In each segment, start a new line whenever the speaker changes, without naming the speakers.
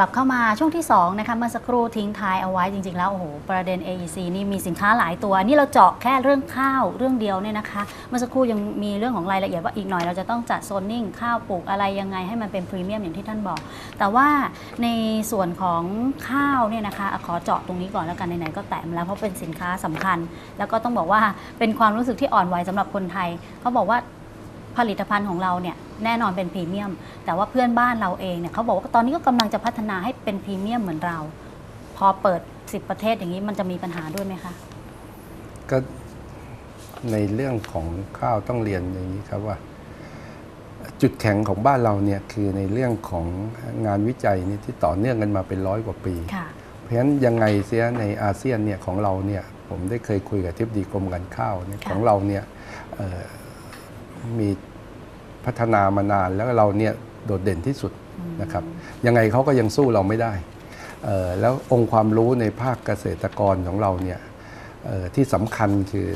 กลับเข้ามาช่วงที่2นะคะเมื่อสักครู่ทิ้งท้ายเอาไว้จริง ๆ แล้วโอ้โหประเด็น AEC นี่มีสินค้าหลายตัว นี่เราเจาะแค่เรื่องข้าวเรื่องเดียวเนี่ยนะคะ เมื่อสักครู่ยังมีเรื่องของรายละเอียดว่าอีกหน่อยเราจะต้องจัดโซนนิ่งข้าวปลูกอะไรยังไงให้มันเป็นพรีเมียมอย่างที่ท่านบอก แต่ว่าในส่วนของข้าวเนี่ยนะคะขอเจาะตรงนี้ก่อนแล้วกันไหนๆก็แตะมาแล้วเพราะเป็นสินค้าสำคัญ แล้วก็ต้องบอกว่าเป็นความรู้สึกที่อ่อนไหวสำหรับคนไทยเขาบอกว่า ผลิตภัณฑ์ของเราเนี่ยแน่นอนเป็นพรีเมียม แต่ว่าเพื่อนบ้านเราเองเนี่ยเขาบอกว่าตอนนี้ก็กำลังจะพัฒนาให้เป็นพรีเมียมเหมือนเรา พอเปิด 10 ประเทศอย่างนี้มันจะมีปัญหาด้วยไหมคะ
ก็ในเรื่องของข้าวต้องเรียนอย่างนี้ครับว่า จุดแข็งของบ้านเราเนี่ยคือในเรื่องของงานวิจัยนี่ที่ต่อเนื่องกันมาเป็นร้อยกว่าปี
ค่ะ
เพราะฉะนั้นยังไงเสียในอาเซียนเนี่ยของเราเนี่ยผมได้เคยคุยกับทิบดีกรมการข้าวเนี่ย
ค่ะ
ของเราเนี่ยเอ่อมี พัฒนามานานแล้วเราเนี่ยโดดเด่นที่สุดนะครับยังไงเขาก็ยังสู้เราไม่ได้เอ่อแล้วองค์ความรู้ในภาคเกษตรกรของเราเนี่ยเอ่อที่สำคัญคือ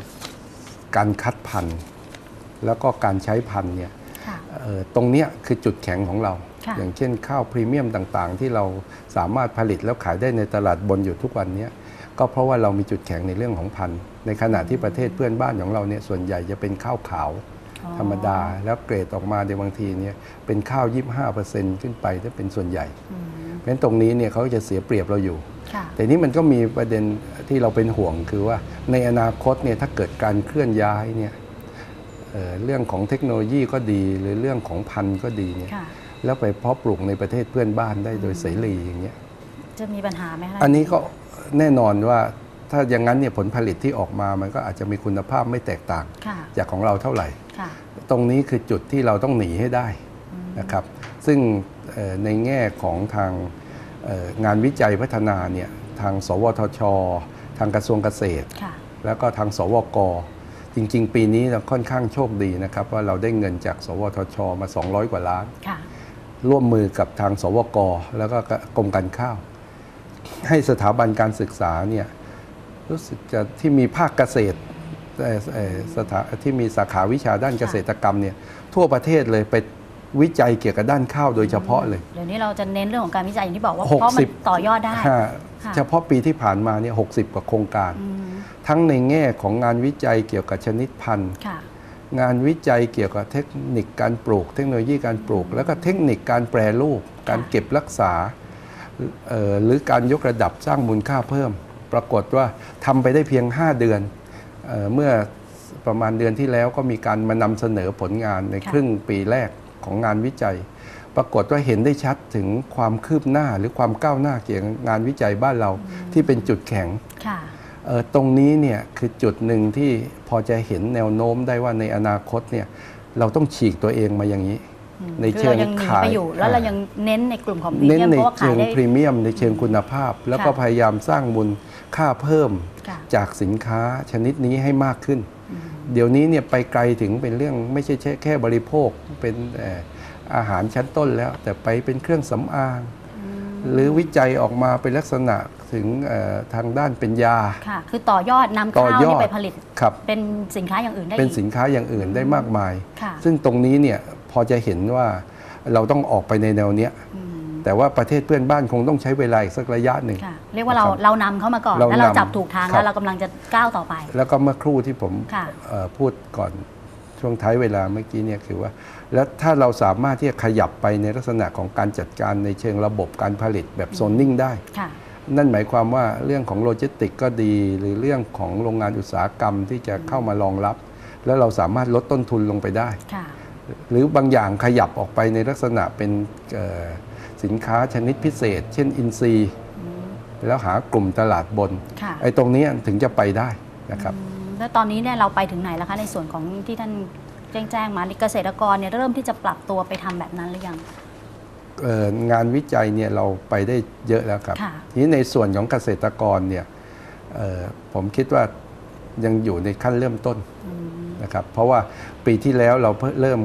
การคัดพันธุ์ แล้วก็การใช้พันธุ์เนี่ย
ค่ะ
เอ่อตรงเนี้ยคือจุดแข็งของเรา
ค่ะ
อย่างเช่นข้าวพรีเมียมต่างๆ ที่เราสามารถผลิตแล้วขายได้ในตลาดบนอยู่ทุกวันเนี้ยก็เพราะว่าเรามีจุดแข็งในเรื่องของพันธุ์ ในขณะที่ประเทศเพื่อนบ้านของเราเนี่ยส่วนใหญ่จะเป็นข้าวขาว
อ๋อ
ธรรมดา แล้วเกรดออกมาในบางทีเนี่ยเป็นข้าว 25%ขึ้นไปถ้าเป็นส่วนใหญ่
อืม
เพราะฉะนั้นตรงนี้เนี่ยเขาจะเสียเปรียบเราอยู่
ค่ะ
แต่นี้มันก็มีประเด็นที่เราเป็นห่วงคือว่าในอนาคตเนี่ยถ้าเกิดการเคลื่อนย้ายเนี่ยเอ่อเรื่องของเทคโนโลยีก็ดี หรือเรื่องของพันธุ์ก็ดีเนี่ย
ค่ะ
แล้วไปเพาะปลูกในประเทศเพื่อนบ้านได้โดยเสรีอย่างเงี้ย
จะมีปัญหาไหมคะ
อันนี้ก็แน่นอนว่า ถ้าอย่างนั้นเนี่ยผลผลิตที่ออกมามันก็อาจจะมีคุณภาพไม่แตกต่าง
ค่ะ
จากของเราเท่าไหร่
ค่ะ
ตรงนี้คือจุดที่เราต้องหนีให้ได้
อืม
นะครับ ซึ่งเอ่อในแง่ของทางเอ่องานวิจัยพัฒนาเนี่ยทาง สวทช ทางกระทรวงเกษตร
ค่ะ
แล้วก็ทาง สวก จริง ๆ ปีนี้เราค่อนข้างโชคดีนะครับ ว่าเราได้เงินจาก สวทช มา 200 กว่าล้าน
ค่ะ
ร่วมมือกับทาง สวก แล้วก็กรมการข้าว ให้สถาบันการศึกษาเนี่ย รู้สึกจะที่มีภาคเกษตรเอ่อเอ่อสถาที่มีสาขาวิชาด้านเกษตรกรรมเนี่ยทั่วประเทศเลยไปวิจัยเกี่ยวกับด้านข้าวโดยเฉพาะเลย
เดี๋ยวนี้เราจะเน้นเรื่องของการวิจัยอย่างที่บอกว่า
หก
เพราะมั
สิ
น
บ
ต่อยอดได้
ห้า
ค่ะ
เฉพาะปีที่ผ่านมาเนี่ยหกกว่าโครงการ
อืม
ทั้งในแง่ของงานวิจัยเกี่ยวกับชนิดพันธุ์
ค่ะ
งานวิจัยเกี่ยวกับเทคนิคการปลูก เทคโนโลยีการปลูก แล้วก็เทคนิคการแปรรูป การเก็บรักษาเอ่อหรือการยกระดับสร้างมูลค่าเพิ่ม ปรากฏว่าทำไปได้เพียง 5 เดือนเออเมื่อประมาณเดือนที่แล้วก็มีการมานำเสนอผลงานใน
ค่ะ
ครึ่งปีแรกของงานวิจัย ปรากฏว่าเห็นได้ชัดถึงความคืบหน้าหรือความก้าวหน้าเกี่ยวกับงานวิจัยบ้านเราที่เป็นจุดแข็ง
ค่ะ
เอ่อตรงนี้เนี่ยคือจุดหนึ่งที่พอจะเห็นแนวโน้มได้ว่าในอนาคตเนี่ยเราต้องฉีกตัวเองมาอย่างนี้
อืม
ใน
คือ
เชิง
เรายังหนี
ขาย
ไปอยู่แล้วเรายังเน้นในกลุ่มของพรี
เน้น
เมียม
ใน
เพราะว่า
เชิ
ขาย
ง
ได้
พรีเมียมในเชิงคุณภาพ แล้วก็
ค่ะ
พยายามสร้างมูลค่าเพิ่ม
ค่ะ
จากสินค้าชนิดนี้ให้มากขึ้น
อืม
เดี๋ยวนี้เนี่ยไปไกลถึงเป็นเรื่องไม่ใช่แค่แค่บริโภคเป็นเอ่ออาหารชั้นต้นแล้ว แต่ไปเป็นเครื่องสำอาง หรือวิจัยออกมาเป็นลักษณะถึงเอ่อทางด้านเป็นยา
ค่ะคือต่อยอดนำ
ต่อ
ข้าวย
อด
นี่ไปผลิต
ครับ
เป็นสินค้าอย่างอื่นได้
เป็น
อีก
สินค้าอย่างอื่นได้มากมาย
ค่ะ
ซึ่งตรงนี้เนี่ย พอจะเห็นว่าเราต้องออกไปในแนวเนี้ย
อืม
แต่ว่าประเทศเพื่อนบ้านคงต้องใช้เวลาอีกสักระยะหนึ่ง
ค่ะเรียกว่าเรา
นะครับ
เรานำเข้ามาก่อน
เรา
แล้วเรา
นำ
จับถูกทาง
ครับ
แล้วเรากำลังจะก้าวต่อไป
แล้วก็เมื่อครู่ที่ผม
ค่ะ
เอ่อพูดก่อนช่วงท้ายเวลาเมื่อกี้เนี่ยคือว่า แล้วถ้าเราสามารถที่จะขยับไปในลักษณะของการจัดการในเชิงระบบการผลิตแบบโซนนิ่งได้
ค่ะ
นั่นหมายความว่าเรื่องของโลจิสติกก็ดี หรือเรื่องของโรงงานอุตสาหกรรมที่จะเข้ามารองรับ แล้วเราสามารถลดต้นทุนลงไปได้
ค่ะ
หรือบางอย่างขยับออกไปในลักษณะเป็นเอ่อสินค้าชนิดพิเศษ เช่นอินซีย์
อืม
แล้วหากลุ่มตลาดบน
ค่ะ
ไอ้ตรงนี้ถึงจะไปได้นะครับ
อืมแล้วตอนนี้เนี่ยเราไปถึงไหนแล้วคะในส่วนของที่ท่านแจ้งแจ้งมาเกษตรกรเนี่ยเริ่มที่จะปรับตัวไปทำแบบนั้นหรือยัง
เอ่องานวิจัยเนี่ยเราไปได้เยอะแล้วครับ
ค่ะ
ทีนี้ในส่วนของเกษตรกรเนี่ยเอ่อผมคิดว่ายังอยู่ในขั้นเริ่มต้น
อืม
นะครับเพราะว่าปีที่แล้วเราเพิ่งเริ่ม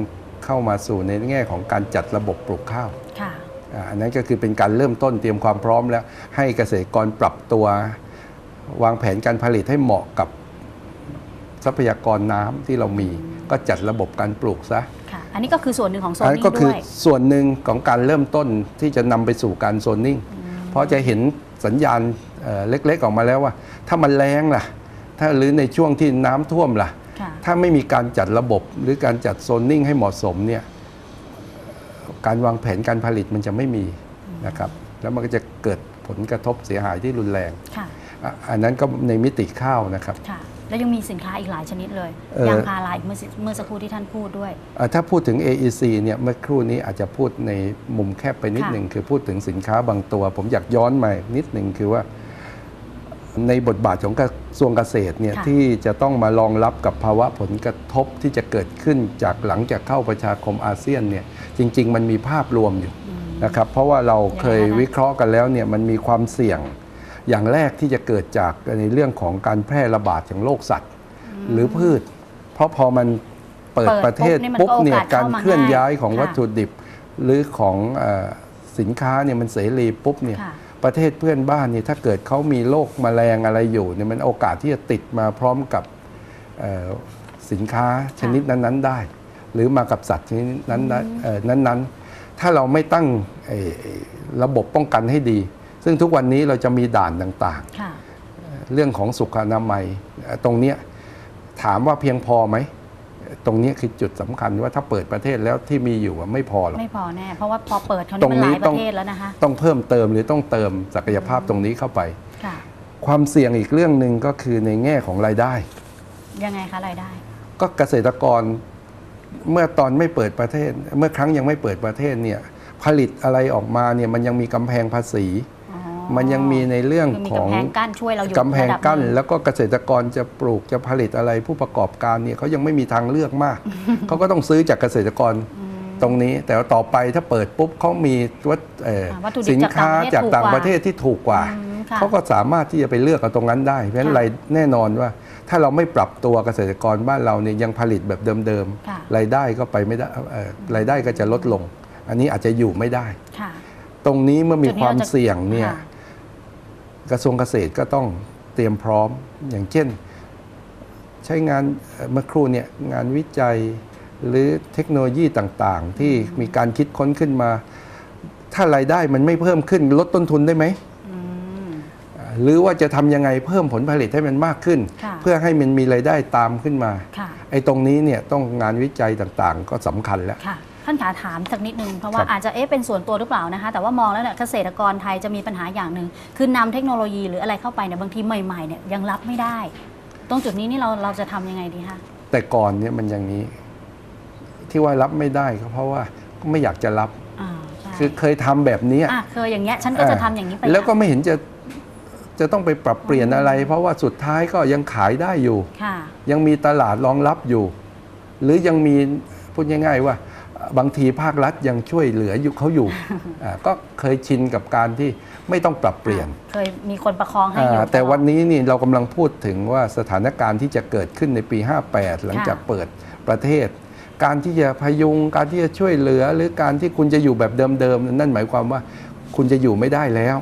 เข้ามาสู่ในแง่ของการจัดระบบปลูกข้าว
ค่ะ
อ่าอันนั้นก็คือเป็นการเริ่มต้นเตรียมความพร้อมแล้ว ให้เกษตรกรปรับตัว วางแผนการผลิตให้เหมาะกับทรัพยากรน้ำที่เรามีก็จัดระบบการปลูกซะ
ค่ะอันนี้ก็คือส่วนหนึ่งของโซ
อัน
น
นี้
นิ่
ก็
ง
คื
ด้
อ
วย
ส่วนหนึ่งของการเริ่มต้นที่จะนำไปสู่การโซนนิ่งเพราะจะเห็นสัญญาณเอ่อเล็กๆออกมาแล้วว่า ถ้ามันแรงล่ะ ถ้าหรือในช่วงที่น้ำท่วมล่ะ
ค่ะ
ถ้าไม่มีการจัดระบบหรือการจัดโซนนิ่งให้เหมาะสมเนี่ยการวางแผนการผลิตมันจะไม่มีนะครับ แล้วมันก็จะเกิดผลกระทบเสียหายที่รุนแรง
ค่ะ
อะอันนั้นก็ในมิติข้าวนะครับ
ค่ะแล้วยังมีสินค้าอีกหลายชนิดเลย
เอ่อ
ยางพาราอีกเมื่อสิเมื่อสักครู่ที่ท่านพูดด้วย
อะถ้าพูดถึง AEC เนี่ยเมื่อครู่นี้อาจจะพูดในมุมแคบไปนิด
ค่ะ
หนึ่งคือพูดถึงสินค้าบางตัว ผมอยากย้อนมานิดหนึ่งคือว่า ในบทบาทของกระทรวงเกษตรเนี่ย
ค่ะ
ที่จะต้องมารองรับกับภาวะผลกระทบที่จะเกิดขึ้นจากหลังจากเข้าประชาคมอาเซียนเนี่ยจริง ๆ มันมีภาพรวมอยู่
อืม
นะครับเพราะว่าเราเคย
ยังไงคะ
วิเคราะห์กันแล้วเนี่ยมันมีความเสี่ยงอย่างแรกที่จะเกิดจากในเรื่องของการแพร่ระบาดของโรคสัตว์ หรือพืช เพราะพอมันเปิด
เปิด
ประเทศ
ปุ๊
ปุ๊
บบนี่
เนี่
มันก็โอกาส
ยการ
เข้ามา
เคลื่อนย้ายของ
ง่าย
วัตถุดิบ หรือของเออสินค้าเนี่ยมันเสรีปุ๊บเนี่ย
ค่ะ
ประเทศเพื่อนบ้านเนี่ยถ้าเกิดเขามีโรคแมลงอะไรอยู่เนี่ยมันโอกาสที่จะติดมาพร้อมกับเอ่อสินค้าชนิดนั้น ๆ ได้ หรือมากับสัตว์ชนิดนั้นๆเอ่อนั้นๆถ้าเราไม่ตั้งเอ่อระบบป้องกันให้ดี ซึ่งทุกวันนี้เราจะมีด่านต่าง
ค่ะ
ๆเรื่องของสุขอนามัยเอ่อตรงเนี้ยถามว่าเพียงพอไหม ตรงเนี้ยคือจุดสำคัญว่าถ้าเปิดประเทศแล้วที่มีอยู่อะไม่พอหรอก
ไม่พอแน่เพราะว่าพอเปิดเขาว
ตร
นี่
ง
มันห
นี้
ลายป
ต้อง
ระเทศแล้วนะคะ
ต้องเพิ่มเติมหรือต้องเติมศักยภาพตรงนี้เข้าไป
ค่ะ
ความเสี่ยงอีกเรื่องหนึ่งก็คือในแง่ของรายได้
ยังไงคะรายได้
ก็เกษตรกรเมื่อตอนไม่เปิดประเทศ เมื่อครั้งยังไม่เปิดประเทศเนี่ยผลิตอะไรออกมาเนี่ยมันยังมีกำแพงภาษี
อ๋อ
มันยังมีในเรื่อง
คือมี
ของ
กำแพงกั้นช่วยเราอยู่
กำแพง
ระดับ
กั้น
หง
แล้วก็เกษตรกรจะปลูกจะผลิตอะไรผู้ประกอบการเนี่ยเขายังไม่มีทางเลือกมาก เขาก็ต้องซื้อจากเกษตรกร
อืม
ตรงนี้ แต่ว่าต่อไปถ้าเปิดปุ๊บเขามีวัตเอ่อ
อ่าวัตถุดิบ
สินค้า
จา
จากก
ต่า
ต่างง
ป
ประระ
เท
เท
ศ
ศที่ถูกกว่า
อืมค่ะ
เขาก็สามารถที่จะไปเลือกเอาตรงนั้นได้เพราะฉะนั้น
ค่ะ
รายแน่นอนว่า ถ้าเราไม่ปรับตัวเกษตรกรบ้านเราเนี่ยยังผลิตแบบเดิม
ค่ะ
ๆรายได้ก็ไปไม่ได้เอ่อรายได้ก็จะลดลง อันนี้อาจจะอยู่ไม่ได้
ค่ะ
ตรงนี้เมื่อมี
จุดนี้
ความ
เราจะ
เสี่ยงเนี่ย
ค่ะ
กระทรวงเกษตรก็ต้องเตรียมพร้อมอย่างเช่น ใช้งานเอ่อเมื่อครู่เนี่ยงานวิจัยหรือเทคโนโลยีต่างๆ ที่มีการคิดค้นขึ้นมา ถ้ารายได้มันไม่เพิ่มขึ้นลดต้นทุนได้ไหม
อืม
อ่าหรือว่าจะทำยังไงเพิ่มผลผลิตให้มันมากขึ้น
ค่ะ
เพื่อให้มันมีรายได้ตามขึ้นมา
ค่ะ
ไอ้ตรงนี้เนี่ยต้องงานวิจัยต่างๆ ก็สำคัญแล้ว
ค่ะ ท่านขาถามสักนิดนึงเพราะว่า
ครับ
อาจจะเอ๊ะเป็นส่วนตัวหรือเปล่านะคะ แต่ว่ามองแล้วเนี่ยเกษตรกรไทยจะมีปัญหาอย่างหนึ่งคือนำเทคโนโลยีหรืออะไรเข้าไปเนี่ยบางทีใหม่ๆเนี่ยยังรับไม่ได้ ตรงจุดนี้นี่เราเราจะทำยังไงดีคะ
แต่ก่อนเนี่ยมันอย่างนี้ ที่ว่ารับไม่ได้ก็เพราะว่าก็ไม่อยากจะรับ
อ่าใช่
คือเคยทำแบบเนี้ย
อะเคยอย่างเงี้ยฉันก็จะทำอย่างนี้ไป
แล้วก็ไม่เห็นจะจะต้องไปปรับเปลี่ยนอะไร เพราะว่าสุดท้ายก็ยังขายได้อยู่
ค่ะ
ยังมีตลาดรองรับอยู่ หรือยังมีพูดง่าย ๆ ว่า บางทีภาครัฐยังช่วยเหลืออยู่เขาอยู่อ่าก็เคยชินกับการที่ไม่ต้องปรับเปลี่ยน
เคยมีคนประคองให้อยู่
อ่าแต่
ลอด
วันนี้นี่เรากำลังพูดถึงว่าสถานการณ์ที่จะเกิดขึ้นในปี 58 หลังจากเปิดประเทศ การที่จะพยุง การที่จะช่วยเหลือ หรือการที่คุณจะอยู่แบบเดิมๆนั่นหมายความว่าคุณจะอยู่ไม่ได้แล้ว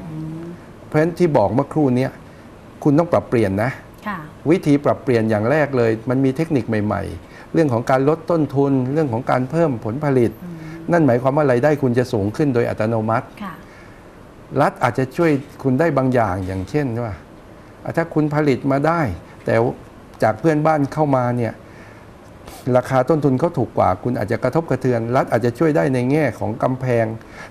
เพราะฉะนั้นที่บอกเมื่อครู่เนี้ยคุณต้องปรับเปลี่ยนนะ
ค่ะ
วิธีปรับเปลี่ยนอย่างแรกเลย มันมีเทคนิคใหม่ ๆ เรื่องของการลดต้นทุน เรื่องของการเพิ่มผลผลิต
อืม
นั่นหมายความว่ารายได้คุณจะสูงขึ้นโดยอัตโนมัติ
ค่ะ
รัฐอาจจะช่วยคุณได้บางอย่างอย่างเช่นว่าอะถ้าคุณผลิตมาได้ แต่จากเพื่อนบ้านเข้ามาเนี่ยราคาต้นทุนเขาถูกกว่า คุณอาจจะกระทบกระเทือน รัฐอาจจะช่วยได้ในแง่ของกำแพง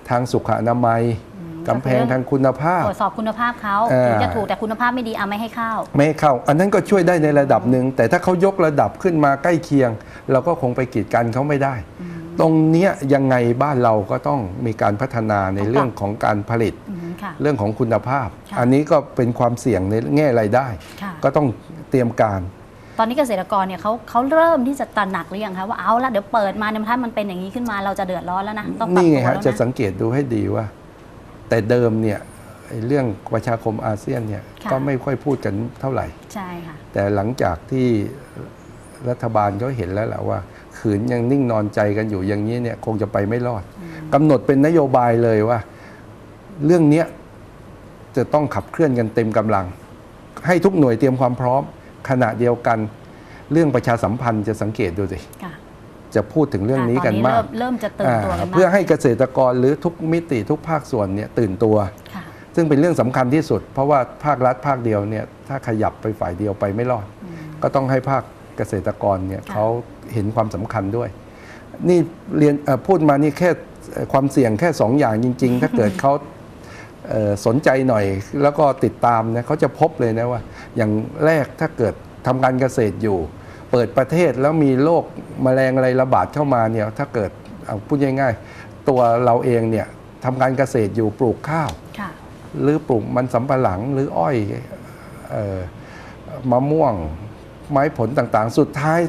ทางสุขอนามัย
อืม
กำแพงทางคุณภาพ
ตรวจสอบคุณภาพเขา
เอ่อ
ถึงจะถูกแต่คุณภาพไม่ดีเอาไม่ให้เข้า
ไม่ให้เข้า อันนั้นก็ช่วยได้ในระดับหนึ่ง แต่ถ้าเขายกระดับขึ้นมาใกล้เคียง เราก็คงไปกีดกันเขาไม่ได้
อืม
ตรงเนี้ยยังไงบ้านเราก็ต้องมีการพัฒนาใน
ต้องปรับ
เรื่องของการผลิต
อืมค่ะ
เรื่องของคุณภาพ
ค่ะ
อันนี้ก็เป็นความเสี่ยงในแง่รายได้
ค่ะ
ก็ต้องเตรียมการ
ตอนนี้เกษตรกรเนี่ยเขาเขาเริ่มที่จะตระหนักหรือยังคะว่าเอาละเดี๋ยวเปิดมาเนี่ยถ้ามันเป็นอย่างนี้ขึ้นมาเราจะเดือดร้อนแล้วนะต้องปรับ
นี่
ตัว
ไง
แล้
ฮะ
ว
จะ
นะ
สังเกตดูให้ดีว่า แต่เดิมเนี่ยไอ้เรื่องประชาคมอาเซียนเนี่ย
ค่ะ
ก็ไม่ค่อยพูดกันเท่าไหร่
ใช่ค่ะ
แต่หลังจากที่รัฐบาลก็เห็นแล้วแหละว่า ขืนยังนิ่งนอนใจกันอยู่อย่างนี้เนี่ยคงจะไปไม่รอด
อืม
กำหนดเป็นนโยบายเลยว่า เรื่องเนี้ยจะต้องขับเคลื่อนกันเต็มกำลัง ให้ทุกหน่วยเตรียมความพร้อมขณะเดียวกัน เรื่องประชาสัมพันธ์จะสังเกตดูสิ
ค่ะ
จะพูดถึงเรื่องนี้กัน
ต
มาก
เริ่เริ่มจะตื่นตัวกัน
อ่า
มา
เพื่อกให้เกษตรกรหรือทุกมิติทุกภาคส่วนเนี่ยตื่นตัว
ค่ะ
ซึ่งเป็นเรื่องสำคัญที่สุด เพราะว่าภาครัฐภาคเดียวเนี่ยถ้าขยับไปฝ่ายเดียวไปไม่รอด
อืม
ก็ต้องให้ภาคเกษตรกรเนี่ย
ค่ะ
เขาเห็นความสำคัญด้วย นี่เรียนเอ่อพูดมานี่แค่เอ่อความเสี่ยงแค่สองอย่างจริง ๆ ถ้าเกิดเขาเอ่อสนใจหน่อยแล้วก็ติดตามนะเขาจะพบเลยนะว่า อย่างแรกถ้าเกิดทำการเกษตรอยู่ เปิดประเทศแล้วมีโรคแมลงอะไรระบาดเข้ามาเนี่ยถ้าเกิดเอาพูดง่ายๆ ตัวเราเองเนี่ยทำการเกษตรอยู่ปลูกข้าว
ค่ะ
หรือปลูกมันสำปะหลังหรืออ้อยเออมะม่วงไม้ผลต่างๆ สุดท้าย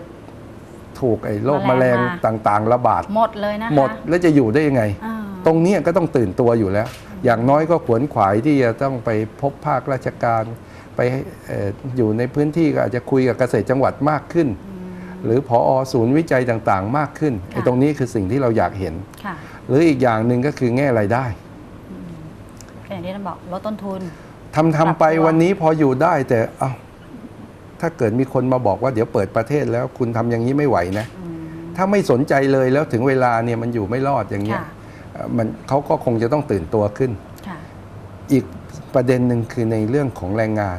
ถูกไอ้โรค
แม
แม
ล
ล
ง
ง
มา
ต่างๆ ระบาด
หมดเลยนะคะ
หมดแล้วจะอยู่ได้ยังไง
อ่า
ตรงเนี้ยก็ต้องตื่นตัวอยู่แล้ว อย่างน้อยก็ขวนขวายที่จะต้องไปพบภาคราชการ ไปเอ่ออยู่ในพื้นที่ก็อาจจะคุยกับเกษตรจังหวัดมากขึ้น หรือพอศูนย์วิจัยต่างๆ มากขึ้นไอ้ตรงนี้คือสิ่งที่เราอยากเห็น
ค่ะ
หรืออีกอย่างหนึ่งก็คือแง่รายได้
ก็อย่างที่ท่านบอกลดต้นทุน
ทำทำไป
ปรับตัว
วันนี้พออยู่ได้แต่เอาถ้าเกิดมีคนมาบอกว่าเดี๋ยวเปิดประเทศแล้วคุณทำอย่างนี้ไม่ไหวนะ
อืม
ถ้าไม่สนใจเลยแล้วถึงเวลาเนี่ยมันอยู่ไม่รอดอย่างเงี้ย
ค่ะ
เอ่อมันเขาก็คงจะต้องตื่นตัวขึ้น
ค่ะ
อีก ประเด็นหนึ่งคือในเรื่องของแรงงาน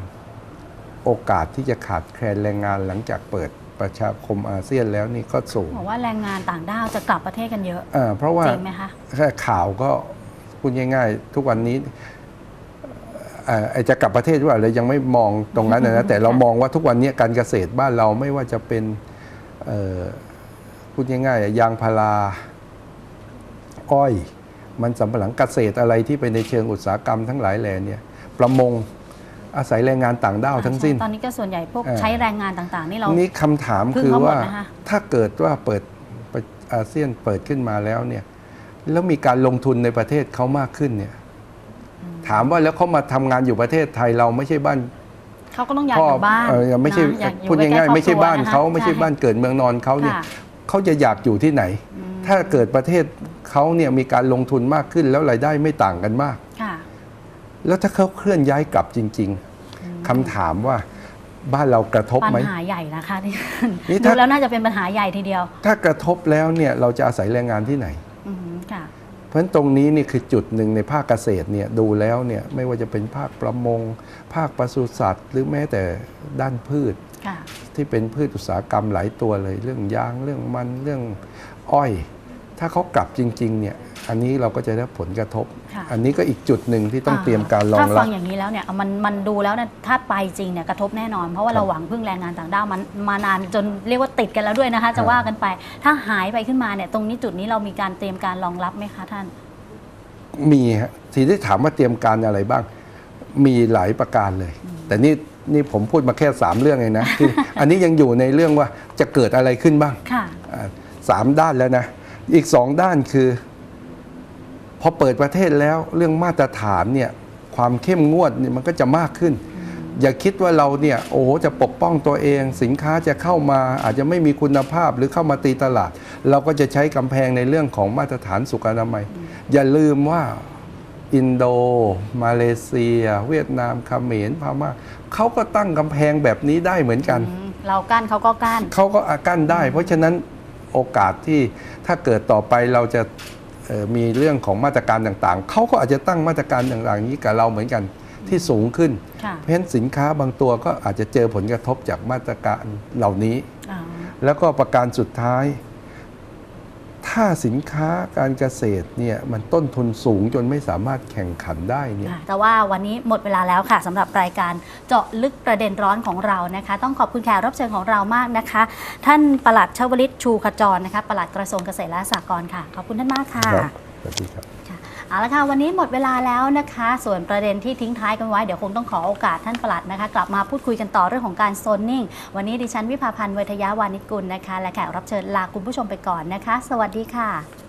โอกาสที่จะขาดแคลนแรงงานหลังจากเปิดประชาคมอาเซียนแล้วนี่ก็สูง
บอกว่าแรงงานต่างด้าวจะกลับประเทศกันเยอะ
อ่าเพราะว่า
จริงไหมคะ
แค่ข่าวก็พูดง่ายๆ ทุกวันนี้เอ่อไอ้จะกลับประเทศหรือเปล่าเรายังไม่มองตรงนั้นนะแต่เรามองว่าทุกวันนี้การเกษตรบ้านเราไม่ว่าจะเป็นเอ่อพูดง่ายๆยางพาราอ้อย มันสำปะหลังเกษตรอะไรที่เป็นในเชิงอุตสาหกรรมทั้งหลายแหล่เนี่ยประมงอาศัยแรงงานต่างด้าวทั้งสิ้น
ตอนนี้ก็ส่วนใหญ่พวก
อ่า
ใช้แรงงานต่างๆ นี่เรา
นี่คำถาม
พึ่ง
คือ
เขาหมด
ว่า
นะคะ
ถ้าเกิดว่าเปิดประอาเซียนเปิดขึ้นมาแล้วเนี่ยแล้วมีการลงทุนในประเทศเขามากขึ้นเนี่ยถามว่าแล้วเขามาทำงานอยู่ประเทศไทยเราไม่ใช่บ้าน
เขาก็ต้องอยาก
พ่
อ
อยู่
บ้าน
เออไม่ใช่
นะอยากอ
พูด
ใกล้ๆ
ง่าย
ครอบ
ๆไม่ใช่
ครัว
บ้าน
นะคะ
เขาไม่ใช่บ้านเกิดเมืองนอนเขาเนี่ย
ค่ะ
เขาจะอยากอยู่ที่ไหน
อืม
ถ้าเกิดประเทศเขาเนี่ยมีการลงทุนมากขึ้นแล้วรายได้ไม่ต่างกันมาก
ค่ะ
แล้วถ้าเขาเคลื่อนย้ายกลับจริง ๆคำถามว่าบ้านเรากระทบ
ปั
ไหม
ญหาใหญ่นะคะที่
นี่
ดู
ถ้า
แล้วน่าจะเป็นปัญหาใหญ่ทีเดียว
ถ้ากระทบแล้วเนี่ยเราจะอาศัยแรงงานที่ไหน
อืมค่ะ
เพราะฉะนั้นตรงนี้นี่คือจุดหนึ่งในภาคเกษตรเนี่ยดูแล้วเนี่ยไม่ว่าจะเป็นภาคประมง ภาคปศุสัตว์ หรือแม้แต่ด้านพืช
ค่ะ
ที่เป็นพืชอุตสาหกรรมหลายตัวเลย เรื่องยางเรื่องมันเรื่องอ้อย ถ้าเขากลับจริงๆเนี่ยอันนี้เราก็จะได้ผลกระทบ
ค่ะ
อันนี้ก็อีกจุดหนึ่งที่ต้องาเตรียมการรอง
ถ้า
รั
ฟั
บ
งอย่างนี้แล้วเนี่ยมันมันดูแล้วเนี่ยถ้าไปจริงเนี่ยกระทบแน่นอน เพราะว่า
ครับ
เราหวังพึ่งแรงงานต่างด้าวมันมานานจนเรียกว่าติดกันแล้วด้วยนะคะ
ค
จะ
รับ
ว่ากันไป ถ้าหายไปขึ้นมาเนี่ยตรงนี้จุดนี้เรามีการเตรียมการรองรับไหมคะท่าน
มีฮะทีที่ถามว่าเตรียมการอะไรบ้าง มีหลายประการเลย แต่นี่นี่ผมพูดมาแค่สามเรื่องเองนะคืออันนี้ยังอยู่ในเรื่องว่าจะเกิดอะไรขึ้นบ้าง
ค่ะ
อ่าสามด้านแล้วนะ อีกสองด้านคือ พอเปิดประเทศแล้วเรื่องมาตรฐานเนี่ยความเข้มงวดเนี่ยมันก็จะมากขึ้น อย่าคิดว่าเราเนี่ยโอ้โหจะปกป้องตัวเอง สินค้าจะเข้ามาอาจจะไม่มีคุณภาพหรือเข้ามาตีตลาด เราก็จะใช้กำแพงในเรื่องของมาตรฐานสุขอนามัย อย่าลืมว่าอินโด มาเลเซีย เวียดนามเขมรพม่าเขาก็ตั้งกำแพงแบบนี้ได้เหมือนกัน
อืมเรากั้นเขาก็กั้น
เขาก็อากั้นได้ เพราะฉะนั้น โอกาสที่ถ้าเกิดต่อไปเราจะเอ่อมีเรื่องของมาตรการต่างๆ เขาก็อาจจะตั้งมาตรการต่างๆ นี้กับเราเหมือนกันที่สูงขึ้น
ค่ะ
เพราะฉะนั้นสินค้าบางตัวก็อาจจะเจอผลกระทบจากมาตรการเหล่านี้
อ่า
แล้วก็ประการสุดท้าย ถ้าสินค้าการเกษตรเนี่ยมันต้นทุนสูงจนไม่สามารถแข่งขันได้เนี่ย
ค่ะแต่ว่าวันนี้หมดเวลาแล้วค่ะสำหรับรายการเจาะลึกประเด็นร้อนของเรานะคะ ต้องขอบคุณแขกรับเชิญของเรามากนะคะ ท่านปลัดชวลิตชูขจรนะคะปลัดกระทรวงเกษตรและสหกรณ์ค่ะ ขอบคุณท่านมากค่ะ
ครับสวัสดีครับ
ค่ะ เอาละค่ะวันนี้หมดเวลาแล้วนะคะ ส่วนประเด็นที่ทิ้งท้ายกันไว้เดี๋ยวคงต้องขอโอกาสท่านปลัดนะคะ กลับมาพูดคุยกันต่อเรื่องของการโซนนิ่ง วันนี้ดิฉันวิภาพันธ์เวทยาวานิกุลนะคะ และแขกรับเชิญลาคุณผู้ชมไปก่อนนะคะ สวัสดีค่ะ